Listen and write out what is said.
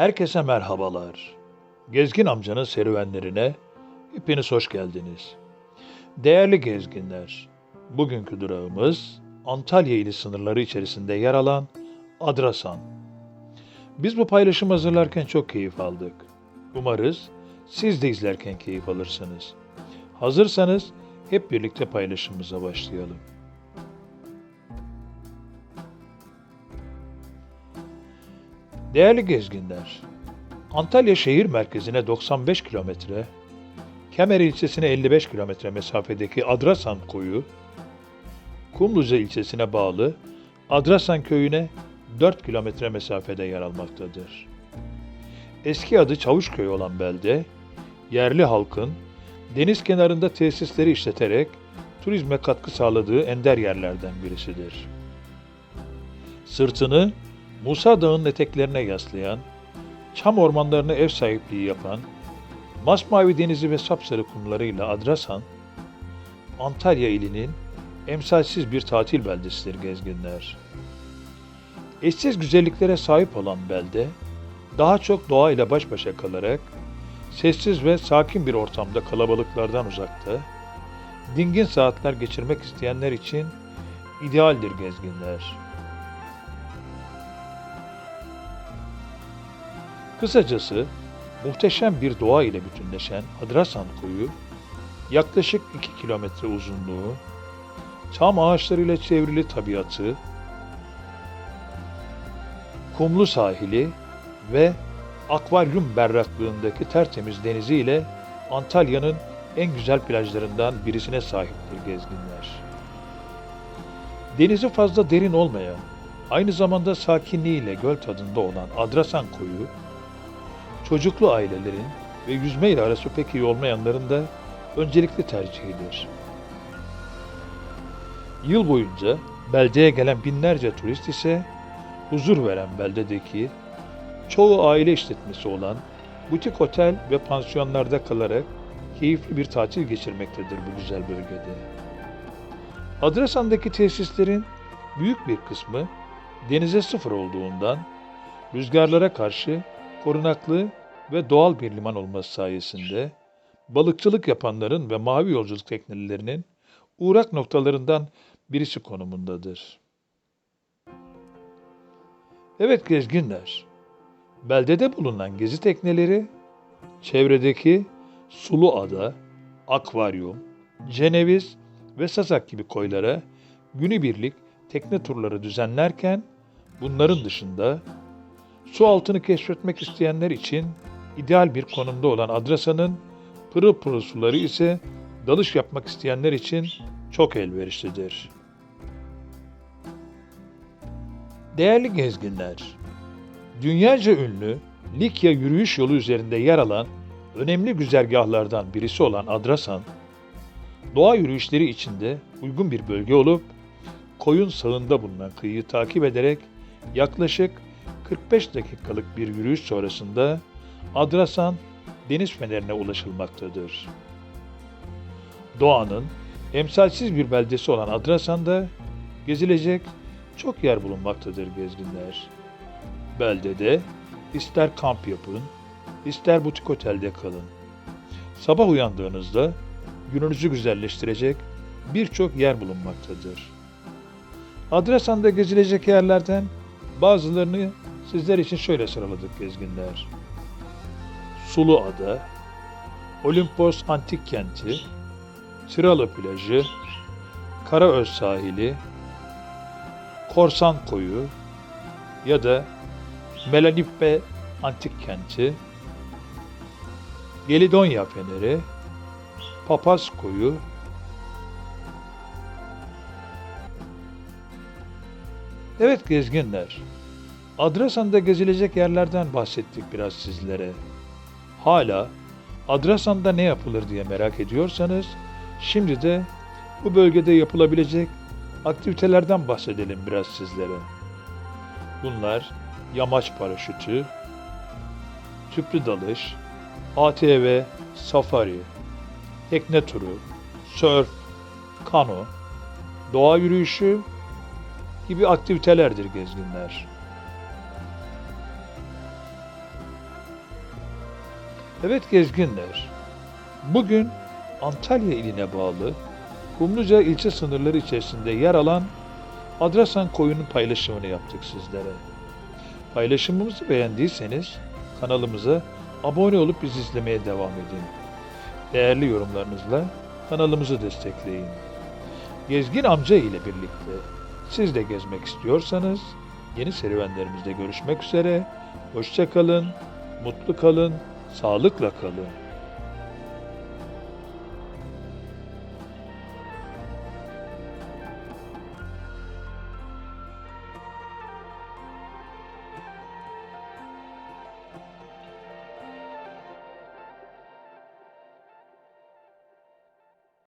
Herkese merhabalar. Gezgin amcanın serüvenlerine hepiniz hoş geldiniz. Değerli gezginler, bugünkü durağımız Antalya ili sınırları içerisinde yer alan Adrasan. Biz bu paylaşımı hazırlarken çok keyif aldık. Umarız siz de izlerken keyif alırsınız. Hazırsanız hep birlikte paylaşımımıza başlayalım. Değerli gezginler, Antalya şehir merkezine 95 kilometre, Kemer ilçesine 55 kilometre mesafedeki Adrasan koyu, Kumluca ilçesine bağlı Adrasan köyüne 4 kilometre mesafede yer almaktadır. Eski adı Çavuşköy olan belde, yerli halkın deniz kenarında tesisleri işleterek turizme katkı sağladığı ender yerlerden birisidir. Sırtını Musa Dağı'nın eteklerine yaslayan, çam ormanlarına ev sahipliği yapan, masmavi denizi ve sapsarı kumlarıyla Adrasan, Antalya ilinin emsalsiz bir tatil beldesidir gezginler. Eşsiz güzelliklere sahip olan belde, daha çok doğayla baş başa kalarak, sessiz ve sakin bir ortamda kalabalıklardan uzakta, dingin saatler geçirmek isteyenler için idealdir gezginler. Kısacası muhteşem bir doğa ile bütünleşen Adrasan koyu, yaklaşık 2 kilometre uzunluğu, çam ağaçlarıyla çevrili tabiatı, kumlu sahili ve akvaryum berraklığındaki tertemiz denizi ile Antalya'nın en güzel plajlarından birisine sahiptir gezginler. Denizi fazla derin olmayan, aynı zamanda sakinliğiyle göl tadında olan Adrasan koyu, çocuklu ailelerin ve yüzme ile arası pek iyi olmayanların da öncelikli tercihidir. Yıl boyunca beldeye gelen binlerce turist ise huzur veren beldedeki çoğu aile işletmesi olan butik otel ve pansiyonlarda kalarak keyifli bir tatil geçirmektedir bu güzel bölgede. Adrasan'daki tesislerin büyük bir kısmı denize sıfır olduğundan rüzgarlara karşı korunaklı ve doğal bir liman olması sayesinde balıkçılık yapanların ve mavi yolculuk teknelerinin uğrak noktalarından birisi konumundadır. Evet gezginler, beldede bulunan gezi tekneleri çevredeki Sulu Ada, Akvaryum, Ceneviz ve Sasak gibi koylara günübirlik tekne turları düzenlerken bunların dışında su altını keşfetmek isteyenler için ideal bir konumda olan Adrasan'ın pırıl pırıl suları ise dalış yapmak isteyenler için çok elverişlidir. Değerli gezginler, dünyaca ünlü Likya yürüyüş yolu üzerinde yer alan önemli güzergahlardan birisi olan Adrasan, doğa yürüyüşleri içinde uygun bir bölge olup, koyun sağında bulunan kıyıyı takip ederek yaklaşık 45 dakikalık bir yürüyüş sonrasında Adrasan deniz fenerine ulaşılmaktadır. Doğanın emsalsiz bir beldesi olan Adrasan'da gezilecek çok yer bulunmaktadır gezginler. Beldede ister kamp yapın, ister butik otelde kalın. Sabah uyandığınızda gününüzü güzelleştirecek birçok yer bulunmaktadır. Adrasan'da gezilecek yerlerden bazılarını sizler için şöyle sıraladık gezginler. Sulu Ada, Olimpos Antik Kenti, Çıralı Plajı, Karaöz Sahili, Korsan Koyu ya da Melanippe Antik Kenti, Gelidonya Feneri, Papaz Koyu, Evet gezginler, Adrasan'da gezilecek yerlerden bahsettik biraz sizlere. Hala Adrasan'da ne yapılır diye merak ediyorsanız, şimdi de bu bölgede yapılabilecek aktivitelerden bahsedelim biraz sizlere. Bunlar yamaç paraşütü, tüplü dalış, ATV, safari, tekne turu, sörf, kano, doğa yürüyüşü gibi aktivitelerdir gezginler. Evet gezginler, bugün Antalya iline bağlı Kumluca ilçe sınırları içerisinde yer alan Adrasan koyunun paylaşımını yaptık sizlere. Paylaşımımızı beğendiyseniz kanalımıza abone olup bizi izlemeye devam edin. Değerli yorumlarınızla kanalımızı destekleyin. Gezgin amca ile birlikte siz de gezmek istiyorsanız yeni serüvenlerimizde görüşmek üzere. Hoşça kalın, mutlu kalın, sağlıkla kalın.